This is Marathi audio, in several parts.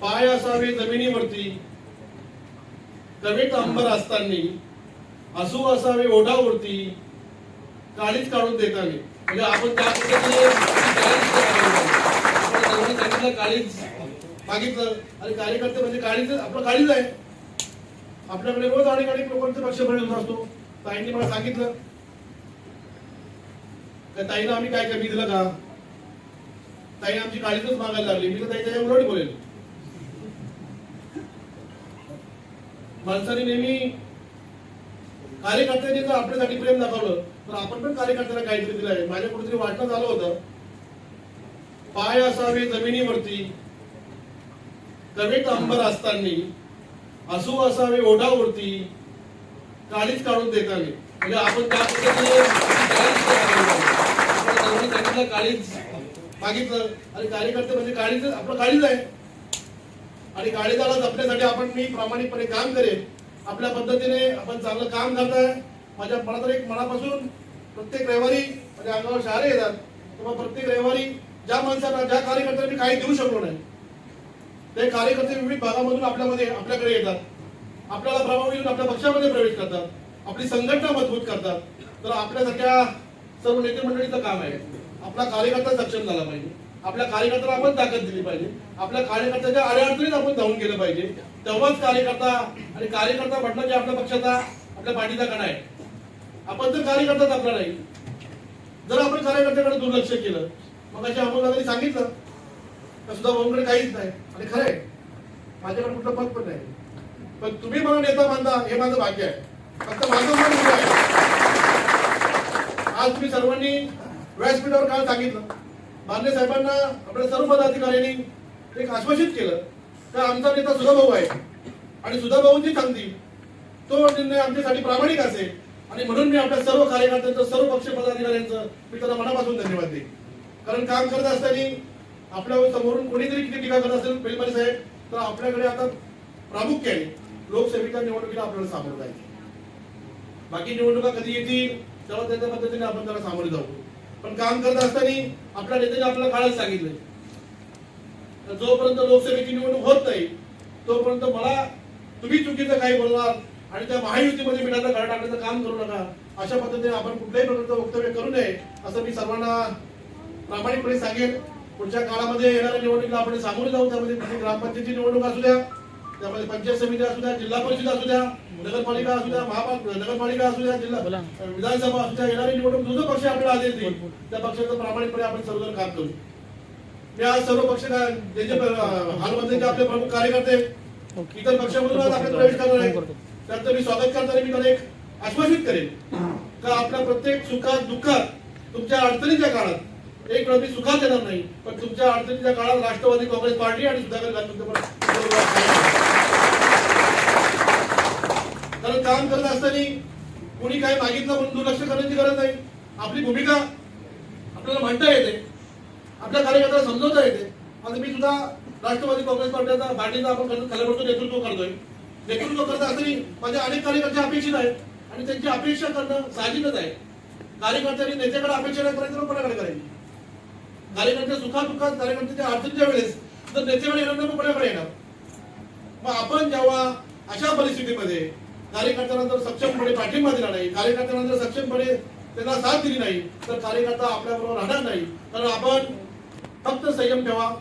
पाय असावे जमिनीवरती. कवेत अंबर असताना असू असावे ओढावरती काळीच काढून देताना. म्हणजे आपण त्या पद्धतीने काळीच मागितलं. आणि कार्यकर्ते म्हणजे काळीच आपलं काळीच आहे. आपल्याकडे रोज अनेक अनेक लोकांचा पक्ष भरून असतो. ताईंनी मला सांगितलं. का ताईला आम्ही काय कमी दिलं का? ताई आमची काळीच मागायला लागली. मी तर ताईच्या उलट बोलेल. माणसाने नेहमी कार्यकर्त्यांनी जर आपल्यासाठी प्रेम दाखवलं तर आपण पण कार्यकर्त्यांना काहीतरी दिलं आहे. माझ्या कुठेतरी वाटणं झालं होतं. पाय असावे जमिनीवरती. कवेत अंबर असताना असू असावे ओढावरती काळीच काढून देताना. म्हणजे आपण त्या पद्धतीने काळीच मागितलं. आणि कार्यकर्ते म्हणजे काळीच आपलं काळीच आहे. आणि काळीदाला जपण्यासाठी आपण मी प्रामाणिकपणे काम करेन. आपल्या पद्धतीने आपण चांगलं काम करताय. माझ्या मला तर एक मनापासून प्रत्येक रविवारी माझ्या अंगावर शहारे येतात. तेव्हा प्रत्येक रविवारी ज्या माणसाला ज्या कार्यकर्त्यांना मी काही देऊ शकलो नाही ते कार्यकर्ते विविध भागामधून आपल्यामध्ये आपल्याकडे येतात. आपल्याला प्रभावी येऊन आपल्या पक्षामध्ये प्रवेश करतात. आपली संघटना मजबूत करतात. तर आपल्यासारख्या सर्व नेते मंडळीचं काम आहे. आपला कार्यकर्ता सक्षम झाला पाहिजे. आपल्या कार्यकर्त्याला आपण ताकद दिली पाहिजे. आपल्या कार्यकर्त्याच्या अडीअडचणीत आपण धावून गेलं पाहिजे. तेव्हाच कार्यकर्ता आणि कार्यकर्ता म्हटलं की आपल्या पक्षाचा आपल्या पाठीचा कणा आहे. आपण जर कार्यकर्ता आपला नाही जर आपण कार्यकर्त्याकडे दुर्लक्ष केलं मग अशा अमोलदारांनी सांगितलं तर सुद्धा भाऊंकडे काहीच नाही. आणि खरं आहे माझ्याकडे कुठलं पद पण नाही. पण तुम्ही मला नेता मानता हे माझं भाग्य आहे. फक्त माझं मन आहे. आज तुम्ही सर्वांनी व्यासपीठावर काल सांगितलं. मान्य साहेबांना आपल्या सर्व पदाधिकाऱ्यांनी एक आश्वासित केलं. का आमचा नेता सुधाभाऊ आहे. आणि सुधाभाऊंची सांगतील तो निर्णय आमच्यासाठी प्रामाणिक असेल. आणि म्हणून मी आपल्या सर्व कार्यकर्त्यांचं सर्व पक्ष पदाधिकाऱ्यांचं मी त्यांना मनापासून धन्यवाद देईन. कारण काम करत असताना आपल्या समोरून कोणीतरी किती टीका करत असेल पेलमारी साहेब तर आपल्याकडे आता प्रामुख्याने लोकसेवेच्या निवडणुकीला आपल्याला सामोरं जायचं बाकी निवडणुका कधी येतील तेव्हा त्याच्या पद्धतीने आपण त्याला सामोरे जाऊ. पण काम करत असताना आपल्या नेत्याने आपल्याला काळच सांगितलंय. तर जोपर्यंत लोकसभेची निवडणूक होत नाही तोपर्यंत मला तुम्ही चुकीचं काही बोलणार आणि त्या महायुतीमध्ये मिळालं घर टाकण्याचं काम करू नका. अशा पद्धतीने आपण कुठल्याही प्रकारचं वक्तव्य करू नये असं मी सर्वांना प्रामाणिकपणे सांगेन. पुढच्या काळामध्ये येणाऱ्या निवडणुकीला आपण सामोरे जाऊ त्यामध्ये ग्रामपंचायतीची निवडणूक असू द्या. त्यामध्ये पंचायत समिती असू द्या जिल्हा परिषद असू द्या नगरपालिका असू द्या महापालिका नगरपालिका असू द्या जिल्हा विधानसभा असू द्या येणारी निवडणूक जो जो पक्ष आपल्याला आदेश देईल. त्या पक्षाचं प्रामाणिकपणे आपण सर्वजण काम करू. मी आज सर्व पक्ष ज्यांचे हालमध्ये जे आपले प्रमुख कार्यकर्ते इतर पक्षामधून आज आपल्यात प्रवेश करणार आहे. त्यांचं मी स्वागत करताना मी त्यांना एक आश्वासित करेन. का आपल्या प्रत्येक सुखात दुःखात तुमच्या अडचणीच्या काळात एक वेळ मी सुखात येणार नाही. पण तुमच्या अडचणीच्या काळात राष्ट्रवादी काँग्रेस पार्टी आणि सुधाकर गांधी कारण काम करत असताना कोणी काय मागितलं म्हणून दुर्लक्ष करण्याची गरज नाही. आपली भूमिका आपल्याला म्हणता येते. आपल्या कार्यकर्त्याला समजवता येते. आता मी सुद्धा राष्ट्रवादी काँग्रेस पार्टीचा पार्टीचा आपण खल्याबरोबर नेतृत्व करतोय. नेतृत्व करत असताना माझ्या अनेक कार्यकर्ते अपेक्षित आहेत. आणि त्यांची अपेक्षा करणं साहजिकच आहे. कार्यकर्त्यांनी नेत्याकडे अपेक्षा नाही करायची तर कोणाकडे करायची? कार्यकर्ते सुखादुखात कार्यकर्त्याच्या अडचणीच्या वेळेस जर नेत्याकडे येणार नाही कोणाकडे येणार? मग आपण जेव्हा अशा परिस्थितीमध्ये कार्यकर्त्यानंतर सक्षमपणे पाठिंबा दिला नाही. कार्यकर्त्यानंतर सक्षमपणे त्यांना साथ दिली नाही. तर कार्यकर्ता आपल्याबरोबर राहणार नाही. कारण आपण फक्त संयम ठेवा.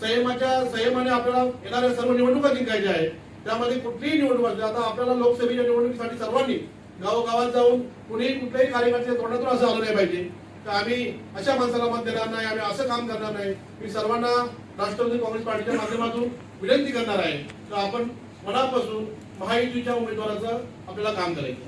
संयमाच्या संयमाने आपल्याला येणाऱ्या सर्व निवडणुका जिंकायच्या आहेत. त्यामध्ये कुठलीही निवडणूक असते आता आपल्याला लोकसभेच्या निवडणुकीसाठी सर्वांनी गावोगावात जाऊन कुणीही कुठल्याही कार्यकर्त्याच्या तोंडातून असं आलं नाही पाहिजे. तर आम्ही अशा माणसाला मत देणार नाही. आम्ही असं काम करणार नाही. मी सर्वांना राष्ट्रवादी काँग्रेस पार्टीच्या माध्यमातून विनंती करणार आहे. तर आपण मनापासून महायुतीच्या उमेदवाराचं आपल्याला काम करायचं